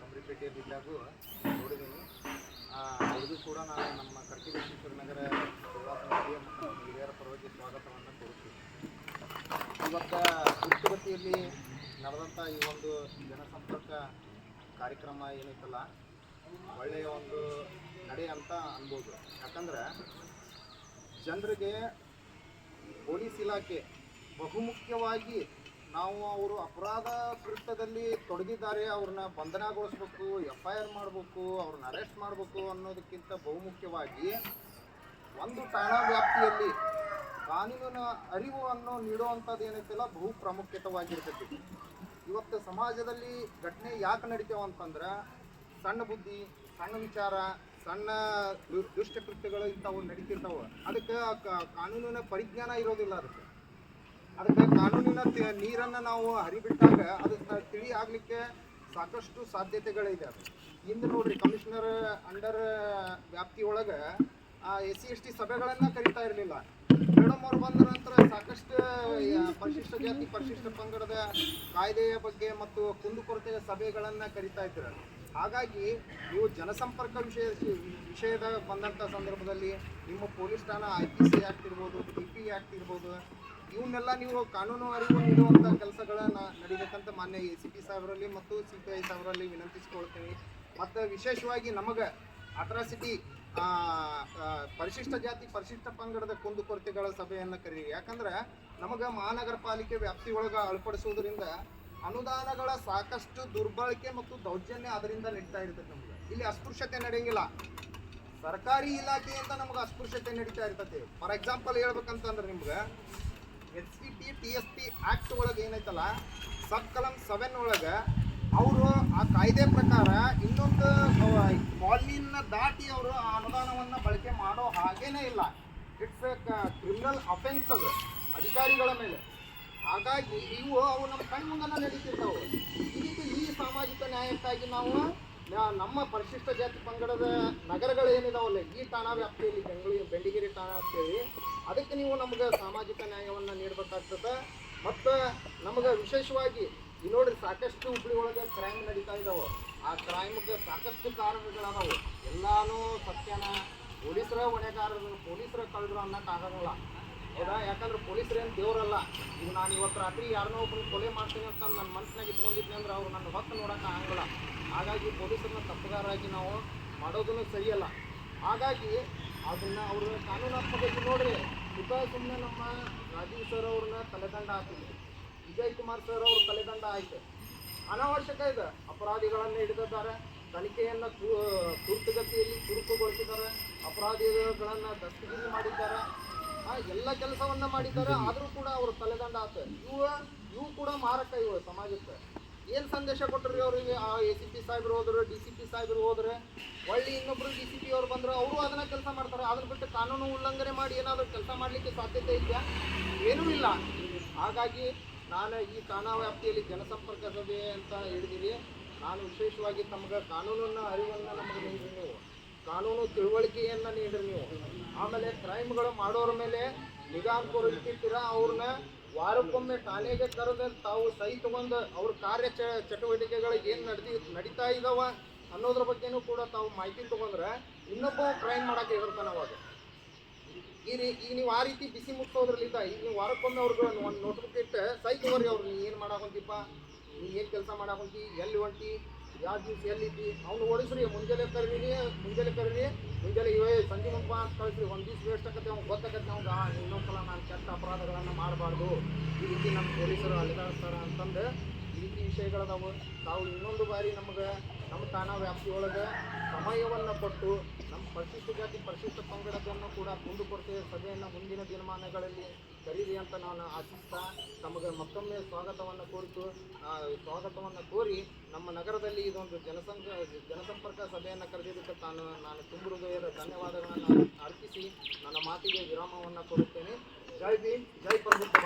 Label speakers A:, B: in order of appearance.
A: ಕಮರಿಪೇಟೆಯಲ್ಲಿದ್ದಾಗೂ ನೋಡಿದ್ದೀನಿ. ಅವ್ರಿಗೂ ಕೂಡ ನಾನು ನಮ್ಮ ಕರ್ಕಿಬೇಶ್ವರ ನಗರ ಮತ್ತು ಹಿರಿಯರ ಪರವಾಗಿ ಸ್ವಾಗತವನ್ನು ಕೋರುತ್ತೀನಿ. ಇವತ್ತು ದುರ್ಗತಿಯಲ್ಲಿ ನಡೆದಂಥ ಈ ಒಂದು ಜನಸಂಪರ್ಕ ಕಾರ್ಯಕ್ರಮ ಏನೈತಲ್ಲ ಒಳ್ಳೆಯ ಒಂದು ನಡೆ ಅಂತ ಅನ್ಬೋದು. ಯಾಕಂದ್ರೆ ಜನರಿಗೆ ಪೊಲೀಸ್ ಇಲಾಖೆ ಬಹುಮುಖ್ಯವಾಗಿ ನಾವು ಅವರು ಅಪರಾಧ ಕೃತ್ಯದಲ್ಲಿ ತೊಡಗಿದ್ದಾರೆ, ಅವ್ರನ್ನ ಬಂಧನಗೊಳಿಸ್ಬೇಕು ಎಫ್ ಐ ಆರ್ ಮಾಡಬೇಕು, ಅವ್ರನ್ನ ಅರೆಸ್ಟ್ ಮಾಡಬೇಕು ಅನ್ನೋದಕ್ಕಿಂತ ಬಹುಮುಖ್ಯವಾಗಿ ಒಂದು ಠಾಣಾ ವ್ಯಾಪ್ತಿಯಲ್ಲಿ ಕಾನೂನಿನ ಅರಿವನ್ನು ನೀಡುವಂಥದ್ದು ಏನೈತಿಲ್ಲ, ಬಹು ಪ್ರಾಮುಖ್ಯತವಾಗಿರ್ತೈತಿ. ಇವತ್ತು ಸಮಾಜದಲ್ಲಿ ಘಟನೆ ಯಾಕೆ ನಡಿತೇವೆ ಅಂತಂದ್ರೆ, ಸಣ್ಣ ಬುದ್ಧಿ, ಸಣ್ಣ ವಿಚಾರ, ಸಣ್ಣ ದುಷ್ಟ ದುಷ್ಟಕೃತ್ಯಗಳು ಇಂಥವು ನಡೀತಿರ್ತಾವೆ. ಅದಕ್ಕೆ ಕಾನೂನಿನ ಪರಿಜ್ಞಾನ ಇರೋದಿಲ್ಲ ಅದಕ್ಕೆ. ಅದಕ್ಕೆ ಕಾನೂನಿನ ನೀರನ್ನ ನಾವು ಹರಿಬಿಟ್ಟಾಗ ಅದನ್ನ ತಿಳಿ ಆಗ್ಲಿಕ್ಕೆ ಸಾಕಷ್ಟು ಸಾಧ್ಯತೆಗಳಿದೆ ಅದು. ಇಂದು ನೋಡ್ರಿ ಕಮಿಷನರ್ ಅಂಡರ್ ವ್ಯಾಪ್ತಿಯೊಳಗೆ ಎಸ್ ಸಿ, ಎಸ್ ಟಿ ಸಭೆಗಳನ್ನ ಕರಿತಾ ಇರಲಿಲ್ಲ. ಮೇಡಮ್ ಅವ್ರು ಬಂದ ನಂತರ ಸಾಕಷ್ಟು ಪರಿಶಿಷ್ಟ ಜಾತಿ, ಪರಿಶಿಷ್ಟ ಪಂಗಡದ ಕಾಯ್ದೆಯ ಬಗ್ಗೆ ಮತ್ತು ಕುಂದುಕೊರತೆಯ ಸಭೆಗಳನ್ನ ಕರಿತಾ ಇದ್ರು. ಹಾಗಾಗಿ ನೀವು ಜನಸಂಪರ್ಕ ವಿಷಯ, ವಿಷಯದ ಬಂದಂಥ ಸಂದರ್ಭದಲ್ಲಿ ನಿಮ್ಮ ಪೊಲೀಸ್ ಠಾಣಾ ಐ ಪಿ ಸಿ ಆ್ಯಕ್ಟ್ ಇರ್ಬೋದು, ಡಿ ಪಿ ಆ್ಯಕ್ಟ್ ಇರ್ಬೋದು ಇವನ್ನೆಲ್ಲ ನೀವು ಕಾನೂನು ಅರಿವು ನೀಡುವಂಥ ಕೆಲಸಗಳನ್ನ ನಡಿಬೇಕಂತ ಮಾನ್ಯ ಎ ಸಿ ಪಿ ಸಾಹೇಬರಲ್ಲಿ ಮತ್ತು ಸಿ ಪಿ ಐ ಸಾಹೇಬರಲ್ಲಿ ವಿನಂತಿಸಿಕೊಳ್ತೀನಿ. ಮತ್ತು ವಿಶೇಷವಾಗಿ ನಮಗೆ ಅಟ್ರಾಸಿಟಿ ಪರಿಶಿಷ್ಟ ಜಾತಿ, ಪರಿಶಿಷ್ಟ ಪಂಗಡದ ಕುಂದುಕೊರತೆಗಳ ಸಭೆಯನ್ನು ಕರೀರಿ. ಯಾಕಂದ್ರೆ ನಮಗೆ ಮಹಾನಗರ ಪಾಲಿಕೆ ವ್ಯಾಪ್ತಿಯೊಳಗೆ ಅಳಪಡಿಸುವುದರಿಂದ ಅನುದಾನಗಳ ಸಾಕಷ್ಟು ದುರ್ಬಳಕೆ ಮತ್ತು ದೌರ್ಜನ್ಯ ಅದರಿಂದ ನಡೀತಾ ಇರ್ತದೆ ನಮ್ಗೆ. ಇಲ್ಲಿ ಅಸ್ಪೃಶ್ಯತೆ ನಡೆಯಂಗಿಲ್ಲ. ಸರ್ಕಾರಿ ಇಲಾಖೆಯಿಂದ ನಮ್ಗೆ ಅಸ್ಪೃಶ್ಯತೆ ನಡೀತಾ ಇರ್ತೈತಿ. ಫಾರ್ ಎಕ್ಸಾಂಪಲ್ ಹೇಳ್ಬೇಕಂತಂದ್ರೆ ನಿಮ್ಗೆ H C P, T S P act ಒಳಗೆ ಏನೈತಲ್ಲ ಸಬ್ ಕಲಂ ಸೆವೆನ್ ಒಳಗೆ ಅವರು ಆ ಕಾಯ್ದೆ ಪ್ರಕಾರ ಇನ್ನೊಂದು ಕಾಲನಿನ ದಾಟಿ ಅವರು ಆ ಅನುದಾನವನ್ನು ಬಳಕೆ ಮಾಡೋ ಹಾಗೇನೇ ಇಲ್ಲ. ಇಟ್ಸ್ ಕ್ರಿಮಿನಲ್ ಅಫೆನ್ಸ್ ಅದು, ಅಧಿಕಾರಿಗಳ ಮೇಲೆ. ಹಾಗಾಗಿ ಇವು ಅವು ನಮ್ಮ ಕಣ್ಮುಂದನ ನಡೀತಿರ್ತಾವೆ. ಇದಕ್ಕೆ ಈ ಸಾಮಾಜಿಕ ನ್ಯಾಯಕ್ಕಾಗಿ ನಾವು ನಮ್ಮ ಪರಿಶಿಷ್ಟ ಜಾತಿ ಪಂಗಡದ ನಗರಗಳು ಏನಿದಾವಲ್ಲ, ಈ ಠಾಣಾ ವ್ಯಾಪ್ತಿಯಲ್ಲಿ ಬೆಂಗಳೂರು, ಬೆಂಡಿಗೇರಿ ಠಾಣಾ ಅಂತೇಳಿ, ಅದಕ್ಕೆ ನೀವು ನಮ್ಗೆ ಸಾಮಾಜಿಕ ನ್ಯಾಯವನ್ನು ನೀಡಬೇಕಾಗ್ತದೆ. ಮತ್ತು ನಮಗೆ ವಿಶೇಷವಾಗಿ, ಈ ನೋಡ್ರಿ ಸಾಕಷ್ಟು ಹುಬ್ಳಿ ಒಳಗೆ ಕ್ರೈಮ್ ನಡೀತಾ ಇದಾವೆ. ಆ ಕ್ರೈಮ್ಗೆ ಸಾಕಷ್ಟು ಕಾರಣಗಳಾದವು. ಎಲ್ಲಾನು ಸತ್ಯನ ಪೊಲೀಸರ ಹೊಣೆಗಾರರು, ಪೊಲೀಸರ ಕಳ್ಳರು ಅನ್ನೋಕ್ಕಾಗಲ್ಲ ಹೌದಾ? ಯಾಕಂದ್ರೆ ಪೊಲೀಸರೇನು ದೇವರಲ್ಲ. ಈಗ ನಾನು ಇವತ್ತು ರಾತ್ರಿ ಯಾರನ್ನೋ ಒಬ್ಬರು ಕೊಲೆ ಮಾಡ್ತೀನಿ ಅಂತ ನನ್ನ ಮನಸ್ಸಿನಾಗ ಇಟ್ಕೊಂಡಿದ್ದೆ ಅಂದ್ರೆ ಅವ್ರು ನನ್ನ ಹೊತ್ತು ನೋಡೋಕೆ ಆಗಲ್ಲ ಹಾಗಾಗಿ ಪೊಲೀಸರನ್ನ ತಪ್ಪುಗಾರಾಗಿ ನಾವು ಮಾಡೋದನ್ನು ಸರಿಯಲ್ಲ. ಹಾಗಾಗಿ ಅದನ್ನ ಅವ್ರ ಕಾನೂನಾತ್ಮಕವಾಗಿ ನೋಡ್ರಿ. ಸುತ ಸುಮ್ಮನೆ ನಮ್ಮ ರಾಜೀವ್ ಸರ್ ಅವ್ರನ್ನ ತಲೆದಂಡ ಹಾಕಿದ್ರು ವಿಜಯ್ ಕುಮಾರ್ ಸರ್ ಅವ್ರ ತಲೆದಂಡ ಆಯ್ತು. ಅನಾವಶ್ಯಕ ಇದೆ. ಅಪರಾಧಿಗಳನ್ನು ಹಿಡಿದಿದ್ದಾರೆ. ತನಿಖೆಯನ್ನು ತುರ್ತುಗತಿಯಲ್ಲಿ ಚುರುಕುಗೊಳಿಸಿದ್ದಾರೆ. ಅಪರಾಧಿಗಳನ್ನು ದಸ್ತಗಿರಿ ಮಾಡಿದ್ದಾರೆ. ಆ, ಎಲ್ಲ ಕೆಲಸವನ್ನ ಮಾಡಿದ್ದಾರೆ ಆದರೂ ಕೂಡ ಅವರು ತಲೆದಂಡ ಆತ ಇವ ಇವು ಕೂಡ ಮಾರಕ ಇವ ಸಮಾಜಕ್ಕೆ. ಏನು ಸಂದೇಶ ಕೊಟ್ಟರು ಅವರಿಗೆ? ಆ ಎ ಸಿ ಪಿ ಸಾಹೇಬ್ರು ಹೋದ್ರು ಡಿ ಸಿ ಪಿ ಸಾಹೇಬ್ರು ಹೋದ್ರೆ ಒಳ್ಳೆ ಇನ್ನೊಬ್ರು ಡಿ ಸಿ ಪಿ ಅವ್ರು ಬಂದ್ರೆ ಅವರು ಅದನ್ನ ಕೆಲಸ ಮಾಡ್ತಾರೆ. ಅದ್ರ ಬಿಟ್ಟು ಕಾನೂನು ಉಲ್ಲಂಘನೆ ಮಾಡಿ ಏನಾದರೂ ಕೆಲಸ ಮಾಡಲಿಕ್ಕೆ ಸಾಧ್ಯತೆ ಇದೆಯಾ? ಏನೂ ಇಲ್ಲ. ಹಾಗಾಗಿ ನಾನು ಈ ಕಾನಾ ವ್ಯಾಪ್ತಿಯಲ್ಲಿ ಜನಸಂಪರ್ಕ ಸಭೆ ಅಂತ ಹೇಳಿದ್ದೀನಿ ನಾನು ವಿಶೇಷವಾಗಿ ತಮಗೆ ಕಾನೂನನ್ನ ಅರಿವನ್ನು ನಮಗೆ ನೀವು ಕಾನೂನು ತಿಳುವಳಿಕೆಯನ್ನು ನೀಡ್ರಿ ನೀವು. ಆಮೇಲೆ ಕ್ರೈಮ್ಗಳು ಮಾಡೋರ ಮೇಲೆ ನಿಗಾ ಇಟ್ಟಿರ್ತೀರ ಅವ್ರನ್ನ ವಾರಕ್ಕೊಮ್ಮೆ ಠಾಣೆಗೆ ಕರೆದ ತಾವು ಸಹಿ ತಗೊಂಡು ಅವ್ರ ಕಾರ್ಯ ಚಟುವಟಿಕೆಗಳು ಏನು ನಡೆದಿ, ನಡೀತಾ ಇದಾವ ಅನ್ನೋದ್ರ ಬಗ್ಗೆನೂ ಕೂಡ ತಾವು ಮಾಹಿತಿ ತಗೊಂಡ್ರೆ ಇನ್ನೊಬ್ಬ ಕ್ರೈಮ್ ಮಾಡಕ್ಕೆ ಹೆದರ್ತಾನೆ ಅವಾಗ ಈ ರೀ ಈಗ ನೀವು ಆ ರೀತಿ ಬಿಸಿ ಮುಟ್ಟೋದ್ರಲ್ಲಿದ್ದ ಈಗ ನೀವು ವಾರಕ್ಕೊಮ್ಮೆ ಅವ್ರಿಗೆ ಒಂದು ನೋಟ್ಬುಕ್ ಇಟ್ಟು ಸಹಿತ ತಗೋರಿ ಅವ್ರು, ನೀ ಏನು ಮಾಡಾಕೊಂತಿಪ್ಪ? ನೀ ಏನು ಕೆಲಸ ಮಾಡಾಕೊಂತಿ? ಎಲ್ಲಿ ಹೊಂಟಿ? ಯಾವ ದಿವಸ ಎಲ್ಲಿದ್ದಿ? ಅವ್ನು ಓಡಿಸ್ರಿ ಮುಂಜಾನೆ ಕರೀರಿ ಮುಂಜಾನೆ ಕರೀರಿ ಮುಂಜಾನೆ ಇವೇ ಸಂಜೆ ಮುಂಪ ಅಂತ ಕಳಿಸ್ರಿ, ಒಂದು ದಿವ್ಸ ವೇಸ್ಟ್ ಆಗತ್ತೆ ಅವ್ನು ಗೊತ್ತಾಗತ್ತೆ ಅವ್ನು ಇನ್ನೊಂದ್ಸಲ ನಾನು ಕೆಟ್ಟ ಅಪರಾಧಗಳನ್ನು ಮಾಡಬಾರ್ದು. ಈ ರೀತಿ ನಮ್ಮ ಪೊಲೀಸರು ಅಲಿದಾಡ್ತಾರ ಅಂತಂದು ಈ ರೀತಿ ವಿಷಯಗಳದಾವು ತಾವು ಇನ್ನೊಂದು ಬಾರಿ ನಮಗೆ ನಮ್ಮ ಠಾಣಾ ವ್ಯಾಪ್ತಿಯೊಳಗೆ ಸಮಯವನ್ನು ಕೊಟ್ಟು ನಮ್ಮ ಪರಿಶಿಷ್ಟ ಜಾತಿ ಪರಿಶಿಷ್ಟ ಪಂಗಡದನ್ನು ಕೂಡ ಕುಂದುಕೊರತೆಯ ಸಭೆಯನ್ನು ಮುಂದಿನ ದಿನಮಾನಗಳಲ್ಲಿ ಕರೀರಿ ಅಂತ ನಾನು ಆಶಿಸ್ತಾ ತಮಗೆ ಮತ್ತೊಮ್ಮೆ ಸ್ವಾಗತವನ್ನು ಕೋರಿತು ಸ್ವಾಗತವನ್ನು ಕೋರಿ ನಮ್ಮ ನಗರದಲ್ಲಿ ಇದೊಂದು ಜನಸಂಘ, ಜನಸಂಪರ್ಕ ಸಭೆಯನ್ನು ಕರೆದಿದ್ದಕ್ಕೆ ತಾನು, ನಾನು ತುಂಬ ಹೃದಯದ ಧನ್ಯವಾದಗಳನ್ನು ಅರ್ಪಿಸಿ ನನ್ನ ಮಾತಿಗೆ ವಿರಾಮವನ್ನು ಕೊಡುತ್ತೇನೆ. ಜೈ ಭೀಮ್, ಜೈ ಪ್ರಭುತ್ವ